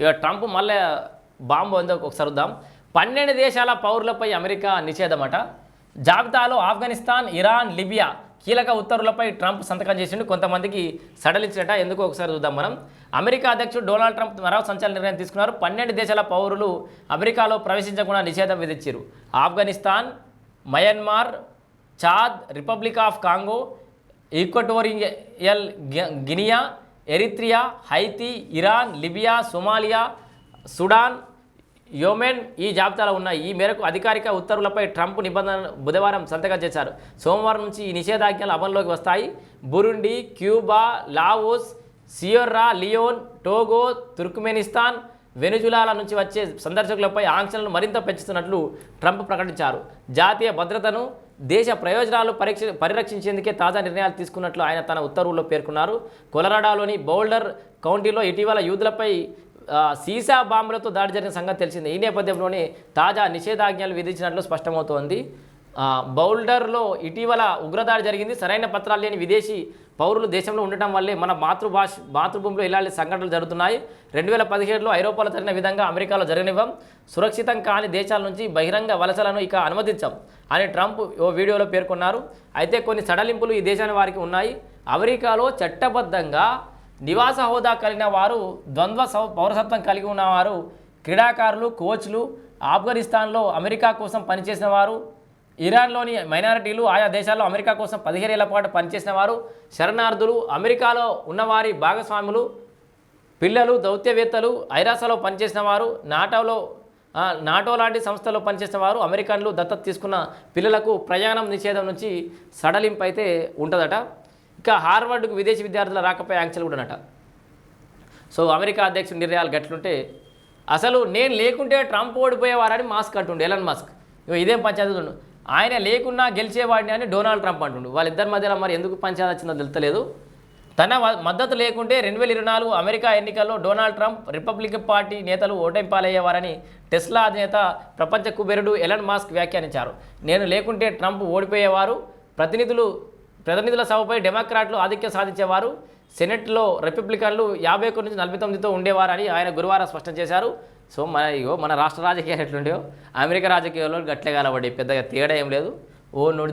ఇక ట్రంప్ మళ్ళీ బాంబు ఉందో ఒకసారి వద్దాం పన్నెండు దేశాల పౌరులపై అమెరికా నిషేధమట. జాబితాలో ఆఫ్ఘనిస్తాన్ ఇరాన్ లిబియా కీలక ఉత్తర్వులపై ట్రంప్ సంతకం చేసిండు. కొంతమందికి సడలిచ్చినట ఎందుకు ఒకసారి చూద్దాం మనం. అమెరికా అధ్యక్షుడు డొనాల్డ్ ట్రంప్ మరో సంచలన నిర్ణయం తీసుకున్నారు. పన్నెండు దేశాల పౌరులు అమెరికాలో ప్రవేశించకుండా నిషేధం విధించారు Afghanistan Myanmar Chad Republic of Congo Equatorial Guinea Eritrea Haiti Iran Libya Somalia Sudan Yemen ఈ జాబితాలో ఉన్నాయి. ఈ మేరకు అధికారిక ఉత్తర్వులపై ట్రంప్ నిబంధనలు బుధవారం సంతకం చేశారు. సోమవారం నుంచి ఈ నిషేధాజ్ఞలు అమల్లోకి వస్తాయి. Burundi Cuba Laos Sierra Leone Togo Turkmenistan వెనుజులాల నుంచి వచ్చే సందర్శకులపై ఆంక్షలను మరింత పెంచుతున్నట్లు ట్రంప్ ప్రకటించారు. జాతీయ భద్రతను దేశ ప్రయోజనాలు పరీక్ష పరిరక్షించేందుకే తాజా నిర్ణయాలు తీసుకున్నట్లు ఆయన తన ఉత్తర్వుల్లో పేర్కొన్నారు. కొలరాడాలోని బౌల్డర్ కౌంటీలో ఇటీవల యూదులపై సీసా బాంబులతో దాడి జరిగిన సంగతి తెలిసింది. ఈ నేపథ్యంలోనే తాజా నిషేధాజ్ఞలు విధించినట్లు స్పష్టమవుతోంది. బౌల్డర్లో ఇటీవల ఉగ్రదాడి జరిగింది. సరైన పత్రాలు లేని విదేశీ పౌరులు దేశంలో ఉండటం వల్లే మన మాతృభాష మాతృభూమిలో ఇలాంటి సంఘటనలు జరుగుతున్నాయి. రెండు వేల పదిహేడులో ఐరోపాలో జరిగిన విధంగా అమెరికాలో జరగనివ్వం. సురక్షితం కాని దేశాల నుంచి బహిరంగ వలసలను ఇక అనుమతించాం అని ట్రంప్ ఓ వీడియోలో పేర్కొన్నారు. అయితే కొన్ని సడలింపులు ఈ దేశాన్ని వారికి ఉన్నాయి. అమెరికాలో చట్టబద్ధంగా నివాస హోదా కలిగిన వారు ద్వంద్వ పౌరసత్వం కలిగి ఉన్నవారు క్రీడాకారులు కోచ్లు ఆఫ్ఘనిస్తాన్లో అమెరికా కోసం పనిచేసిన వారు ఇరాన్లోని మైనారిటీలు ఆయా దేశాల్లో అమెరికా కోసం పదిహేను ఏళ్ళ పాటు పనిచేసిన వారు శరణార్థులు అమెరికాలో ఉన్నవారి భాగస్వాములు పిల్లలు దౌత్యవేత్తలు ఐరాసలో పనిచేసిన వారు నాటోలో నాటో లాంటి సంస్థలో పనిచేసిన వారు అమెరికన్లు దత్తత తీసుకున్న పిల్లలకు ప్రయాణం నిషేధం నుంచి సడలింపు అయితే ఉంటుందట. ఇక హార్వర్డ్కు విదేశీ విద్యార్థుల రాకపై ఆంక్షలు కూడా సో అమెరికా అధ్యక్షుడి నిర్ణయాలు గట్లుంటే అసలు నేను లేకుంటే ట్రంప్ ఓడిపోయేవారని మాస్క్ అంటుండే ఎలన్ మాస్క్. ఇదేం పంచాయతీ ఆయన లేకున్నా గెలిచేవాడిని అని డొనాల్డ్ ట్రంప్ అంటుండు. వాళ్ళిద్దరి మధ్యలో మరి ఎందుకు పంచాయతీ వచ్చిందో తెలుతలేదు తన మద్దతు లేకుంటే రెండు వేల ఇరవై నాలుగు అమెరికా ఎన్నికల్లో డొనాల్డ్ ట్రంప్ రిపబ్లికన్ పార్టీ నేతలు ఓటమిపాలయ్యేవారని టెస్లా అధినేత ప్రపంచ కుబేరుడు ఎలన్ మాస్క్ వ్యాఖ్యానించారు. నేను లేకుంటే ట్రంప్ ఓడిపోయేవారు ప్రతినిధులు ప్రతినిధుల సభపై డెమోక్రాట్లు ఆధిక్యం సాధించేవారు సెనెట్లో రిపబ్లికన్లు యాభై ఒకటి నుంచి నలభై తొమ్మిదితో ఉండేవారని ఆయన గురువారం స్పష్టం చేశారు. సో మన ఇగో మన రాష్ట్ర రాజకీయాలు ఎట్లుండేవో అమెరికా రాజకీయాల్లో గట్లే కలబడి పెద్దగా తేడా ఏం లేదు. ఓ నోటి